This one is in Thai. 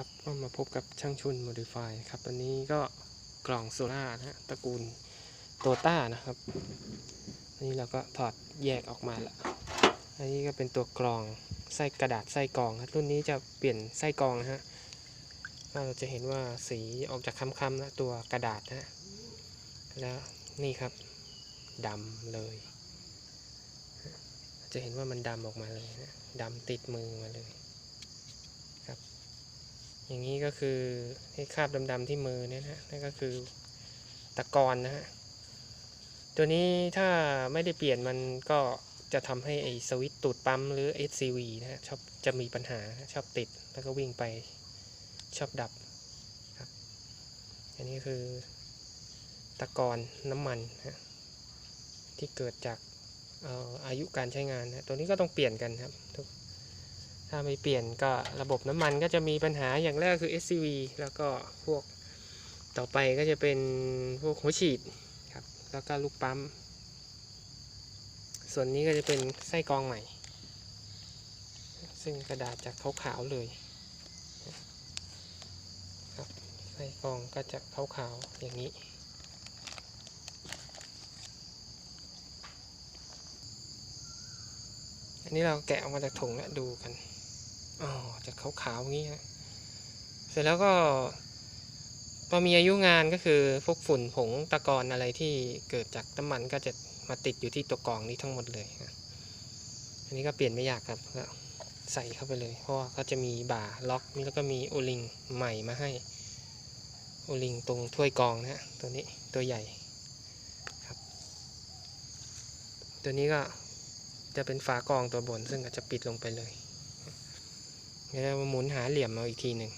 ครับก็มาพบกับช่างชุน Modify ครับอันนี้ก็กล่องโซล่านะฮะตระกูลโตต้านะครับอันนี้เราก็ถอดแยกออกมาละอันนี้ก็เป็นตัวกรองไส้กระดาษไส้กรองครับรุ่นนี้จะเปลี่ยนไส้กรองนะฮะเราจะเห็นว่าสีออกจากค้ำๆนะตัวกระดาษนะฮะแล้วนี่ครับดำเลย จะเห็นว่ามันดำออกมาเลยนะดำติดมือมาเลย อย่างนี้ก็คือให้คราบดำๆที่มือเนี่ยนะนั่นก็คือตะกอนนะฮะตัวนี้ถ้าไม่ได้เปลี่ยนมันก็จะทำให้ไอ้สวิตตูดปั๊มหรือ SCV นะฮะชอบจะมีปัญหาชอบติดแล้วก็วิ่งไปชอบดับครับ อันนี้คือตะกอนน้ำมันฮะที่เกิดจากเอ่ออายุการใช้งานนะตัวนี้ก็ต้องเปลี่ยนกันครับทุก ถ้าไม่เปลี่ยนก็ระบบน้ำมันก็จะมีปัญหาอย่างแรกคือ SCV แล้วก็พวกต่อไปก็จะเป็นพวกหัวฉีดครับ แล้วก็ลูกปั๊ม ส่วนนี้ก็จะเป็นไส้กรองใหม่ ซึ่งกระดาษจากขาวๆเลยครับไส้กรองก็จะขาวๆอย่างนี้อันนี้เราแกะออกมาจากถุงแล้วดูกัน อ๋อจะขาวๆอย่างนี้ฮะเสร็จแล้วก็ พอมีอายุงานก็คือพวกฝุ่นผงตะกอนอะไรที่เกิดจากน้ำมันก็จะมาติดอยู่ที่ตัวกรองนี้ทั้งหมดเลยฮะอันนี้ก็เปลี่ยนไม่ยากครับก็ใส่เข้าไปเลย เพราะว่าเขาจะมีบ่าล็อกนี่แล้วก็มีโอลิงใหม่มาให้ โอลิงตรงถ้วยกรองนะฮะตัวนี้ตัวใหญ่ครับ ตัวนี้ก็จะเป็นฝากรองตัวบนซึ่งอาจจะปิดลงไปเลย เดี๋ยวเรามาหมุนหาเหลี่ยมเอาอีกทีหนึ่ง